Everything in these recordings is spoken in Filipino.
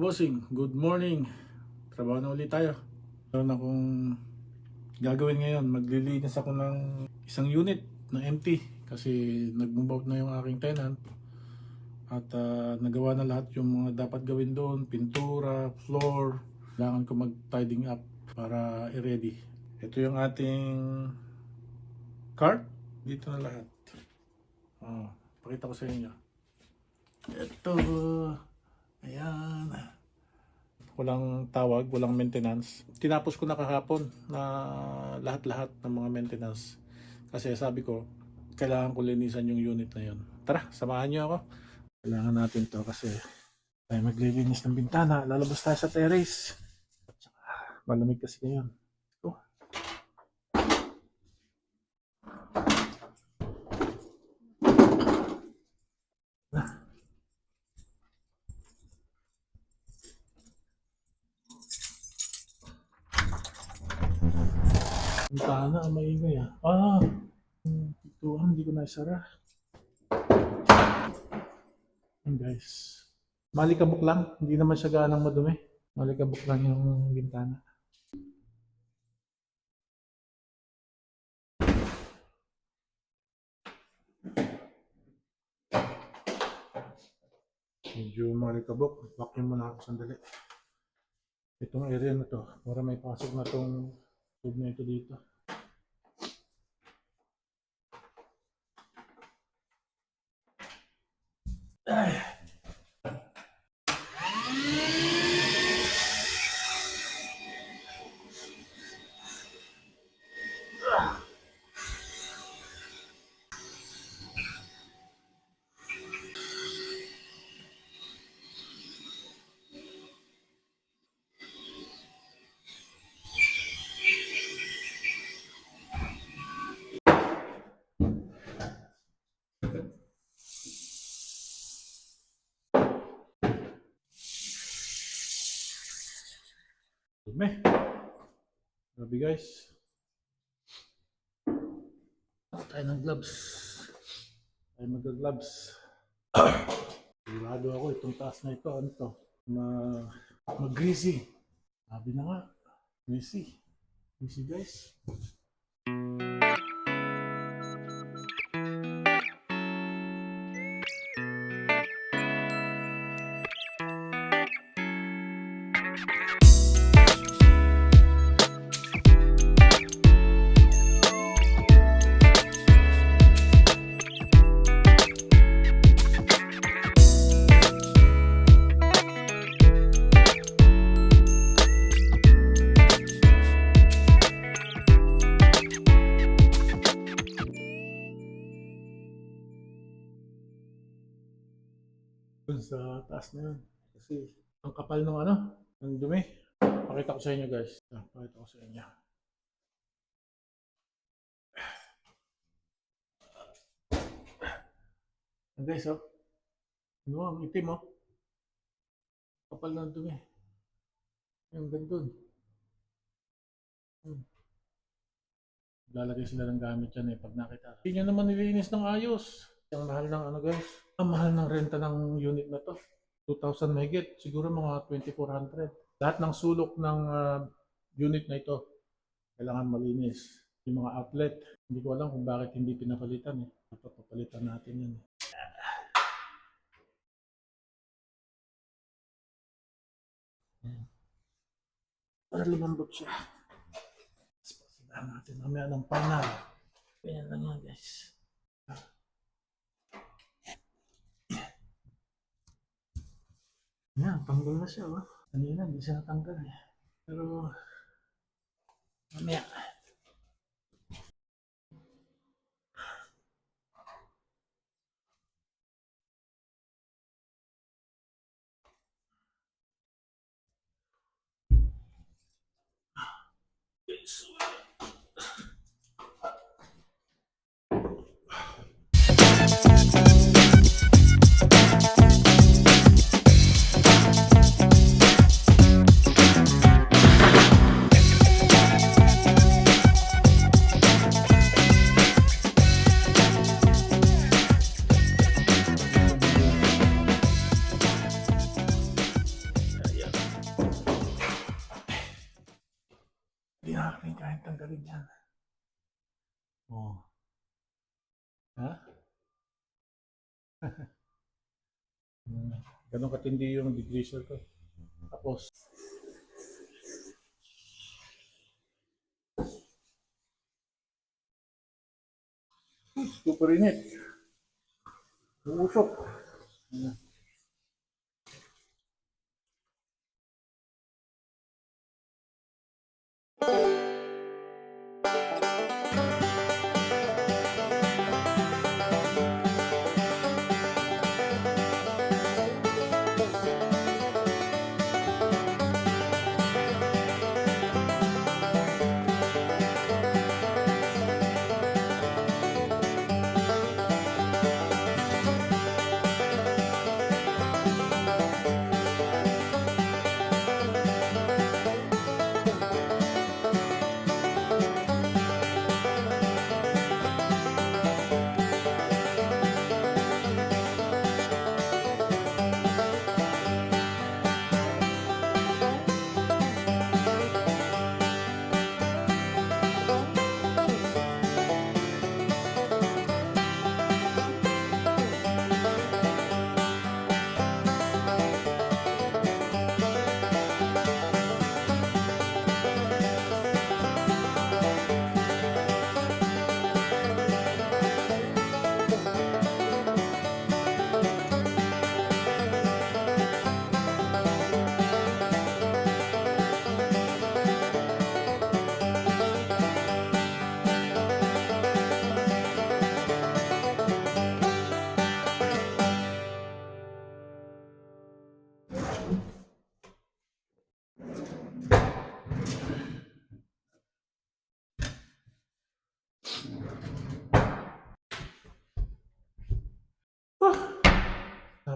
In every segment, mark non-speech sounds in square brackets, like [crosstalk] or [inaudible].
Bossing, good morning. Trabaho na ulit tayo. Meron akong gagawin ngayon. Maglilinis ako ng isang unit na empty kasi nag-move out na yung aking tenant. At ah, nagawa na lahat yung mga dapat gawin doon. Pintura, floor. Kailangan ko mag-tidying up para i-ready. Ito yung ating cart. Dito na lahat. Ah, pakita ko sa inyo. Ito. Ayan. Walang tawag, walang maintenance. Tinapos ko na kahapon na lahat-lahat ng mga maintenance. Kasi sabi ko, kailangan ko linisan yung unit na yun. Tara, samahan niyo ako. Kailangan natin to kasi tayo maglilinis ng bintana. Lalabas tayo sa terrace. Malamig kasi ngayon. Ito. Bintana, ang maingay ah. Ah! Pintuan, hindi ko na isara. Ayan guys. Malikabok lang. Hindi naman siya ganang madumi. Malikabok lang yung bintana. Medyo malikabok. Vacuum muna ako sandali. Itong area na to. Para may pasok na tong tube na ito dito. Dumi. Grabe guys. Tayo ng gloves. Tayo mag-gloves. [coughs] Sigurado ako itong taas na ito. Ano to? Ma mag-greasy. Sabi na nga. Greasy. Greasy guys. Taas na yun. Kasi ang kapal ng ano, ng dumi. Pakita ko sa inyo guys. Ah, Pakita ko sa inyo. Yan guys oh. Ano ang itim oh. Kapal ng dumi. Yung gandun. Hmm. Lalagay sila ng gamit yan eh pag nakita. Hindi nyo naman nilinis ng ayos. Ang mahal ng ano guys. Ang mahal ng renta ng unit na to. 2,000 megit. Siguro mga 2,400. Lahat ng sulok ng ah, unit na ito kailangan malinis. Yung mga outlet, hindi ko alam kung bakit hindi pinapalitan eh. Dapat natin yan eh. Ayan. Para lumambot siya. Tapos natin mamaya ng panal. Ganyan lang yan guys. Yan, tanggal na siya. Oh. Kanina, hindi siya natanggal eh. Pero, mamaya. Akin kahit tanggalin yan. Oh. Ha? [laughs] Hmm, Ganun katindi yung degreaser ko. Tapos, super init. Uusok. Ayan.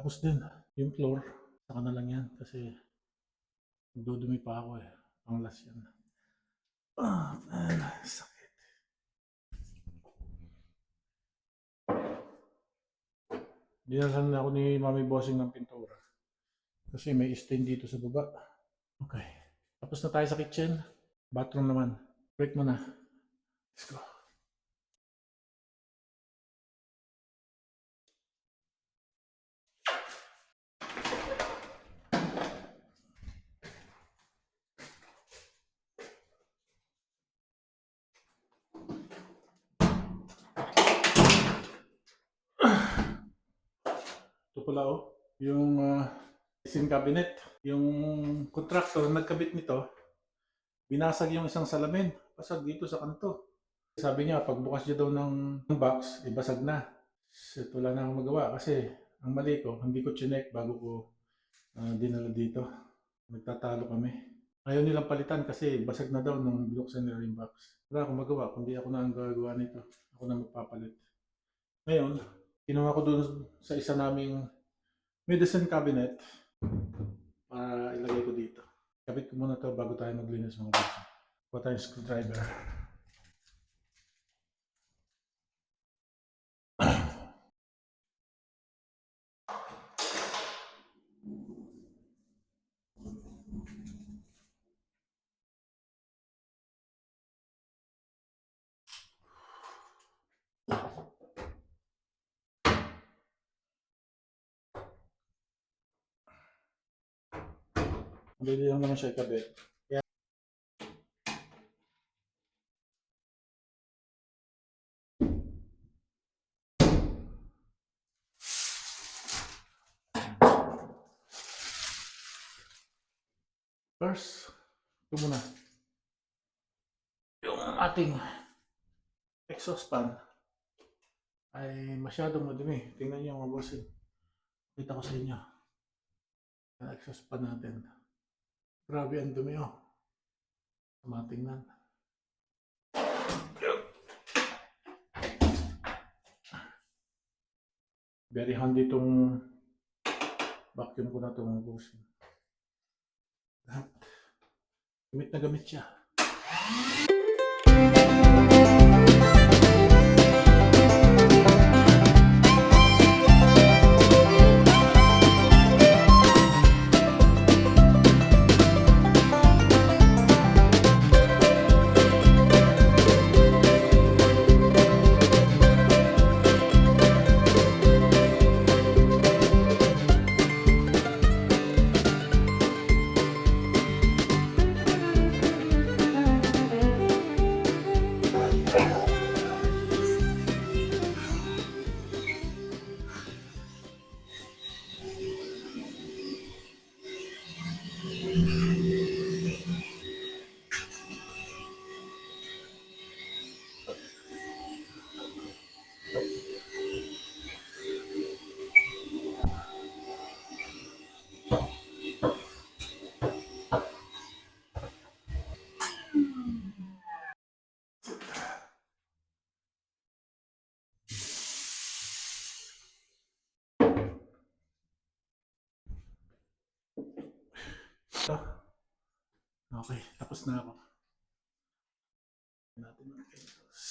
Tapos din, yung floor, saka na lang yan kasi dudumi pa ako eh. Ang last yan. Ah, man, sakit. Dinasan na ako ni Mami Bossing ng pintura. Kasi may stain dito sa baba. Okay. Tapos na tayo sa kitchen. Bathroom naman. Break mo na. Let's go. Ito oh, yung uh, sin cabinet. Yung contractor nagkabit nito, binasag yung isang salamin. Basag dito sa kanto. Sabi niya, pagbukas niya daw ng box, ibasag na. So, wala na akong magawa kasi ang mali ko, hindi ko chinek bago ko ah, dinala dito. Nagtatalo kami. Ayaw nilang palitan kasi basag na daw nung binuksan nila yung box. Wala akong magawa, kundi ako na ang gagawa nito. Ako na magpapalit. Ngayon, kinuha ko doon sa isa naming medicine cabinet para ilagay ko dito. Kapit ko muna to bago tayo maglinis mga boss. Kuha tayong screwdriver. Madali lang naman siya ikabit. Kaya... First, ito muna. Yung ating exhaust fan ay masyadong madumi. Tingnan niyo mga bossing. Kita ko sa inyo. Exhaust fan natin. Grabe ang dumi oh. Matingnan. Very handy itong vacuum ko na itong busin. Lahat. Gamit na gamit siya. Ito. Okay, tapos na ako. Natin ang Windows.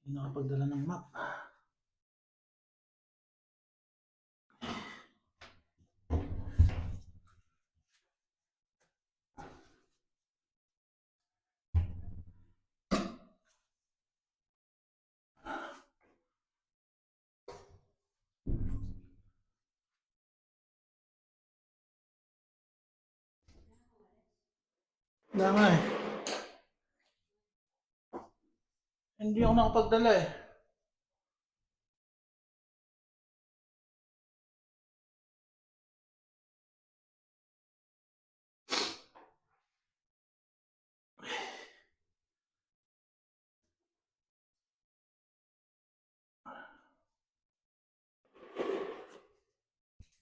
Hindi ah. nakapagdala ng map. Wala nga eh. Hindi ako nakapagdala eh.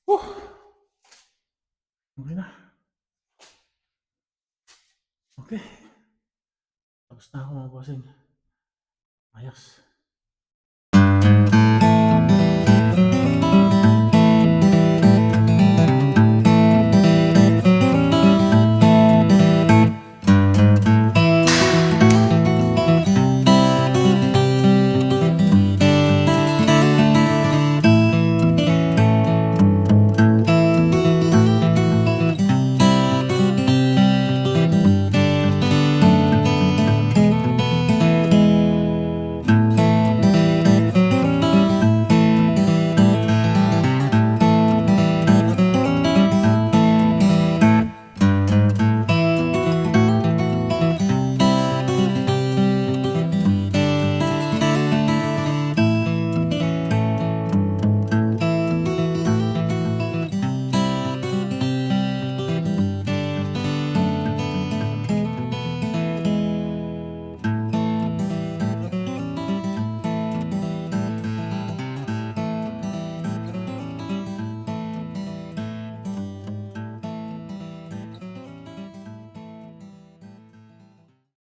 Whew. Okay na. Okay. Tapos na ako mga bossing. Ayos.